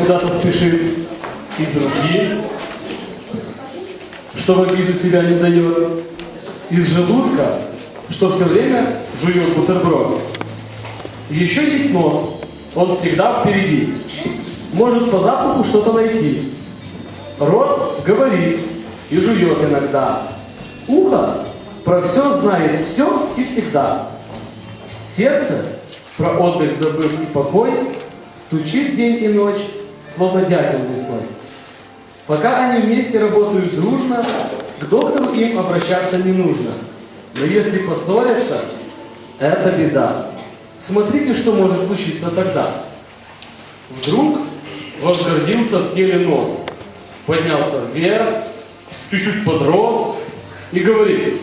куда-то спешит, из руки, что в себя не дает, из желудка, что все время жует бутерброд. Еще есть нос, он всегда впереди, может по запаху что-то найти. Рот говорит и жует иногда. Ухо про все знает все и всегда. Сердце, про отдых забыв и покой, стучит день и ночь, словно дятел весной. Пока они вместе работают дружно, к доктору им обращаться не нужно. Но если поссорятся, это беда. Смотрите, что может случиться тогда. Вдруг возгордился в теле нос, поднялся вверх, чуть-чуть подрос и говорит,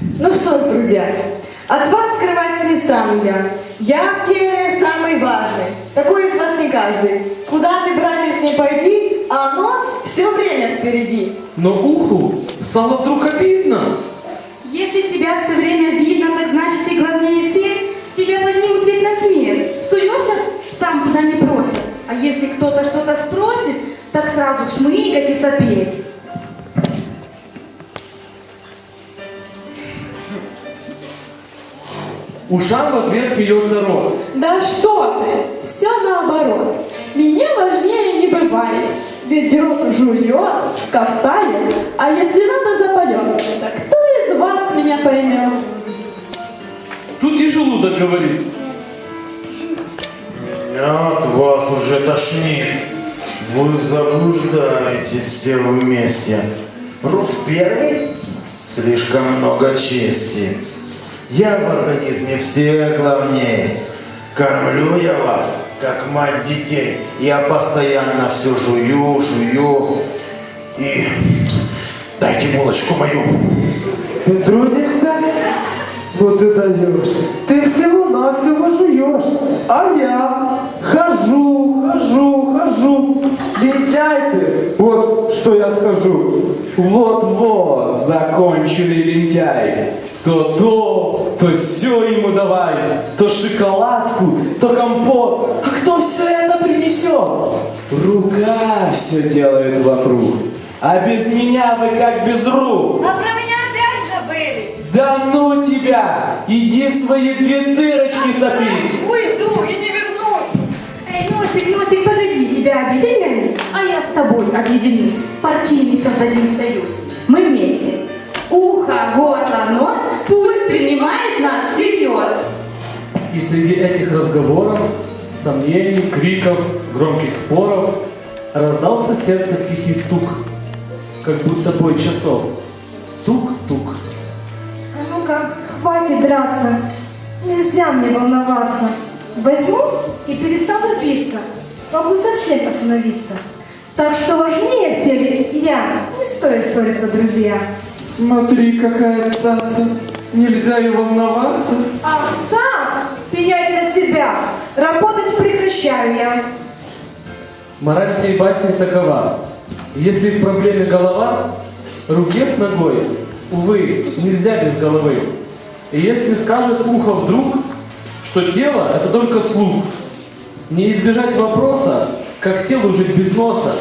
Ну что ж, друзья, от вас скрывать не стану я. Я в теле самый важный. Такой из вас не каждый. Куда ты, братец, не пойди, а нос все время впереди. но уху стало вдруг обидно. Если тебя все время видно, так значит ты главнее всех. Тебя поднимут ведь на смех. Суешься, сам куда не просят. А если кто-то что-то спросит, так сразу шмыгать и сопеть. Ушам в ответ смеется рот. Да что ты, все наоборот. Меня важнее не бывает. Ведь рот жует, кафтает, а если надо запоет. Так кто из вас меня поймет? Тут и желудок говорит. Меня от вас уже тошнит. Вы заблуждаетесь все вместе. Рут первый? Слишком много чести. Я в организме все главнее. Кормлю я вас, как мать детей. Я постоянно все жую, жую. И дайте булочку мою. Ты трудишься? Ну ты даешь. Ты всего-навсего жуешь. А я что я скажу. Вот-вот, законченный лентяй. То то, то все ему давай, то шоколадку, то компот. А кто все это принесет? Рука все делает вокруг. А без меня вы как без рук. А про меня опять забыли. Да ну тебя! Иди в свои две дырочки сопи! Уйду и не вернусь. Я с тобой объединюсь. Партийный создадим союз. Мы вместе. Ухо, горло, нос пусть принимает нас всерьез. И среди этих разговоров, сомнений, криков, громких споров раздался сердце тихий стук, как будто бой часов. Тук-тук. А ну-ка, хватит драться. Нельзя мне волноваться. Возьму и перестану биться. Могу совсем остановиться. Так что важнее в теле я. Не стоит ссориться, друзья. Смотри, какая цаца. Нельзя и волноваться. Ах так, пеняйте на себя. Работать прекращаю я. Мораль всей басни такова. Если в проблеме голова, руке с ногой, увы, нельзя без головы. И если скажет ухо вдруг, что тело – это только слух, не избежать вопроса, как телу жить без носа.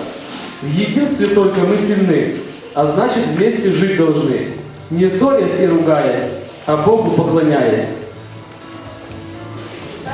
В единстве только мы сильны, а значит вместе жить должны, не ссорясь и ругаясь, а Богу поклоняясь.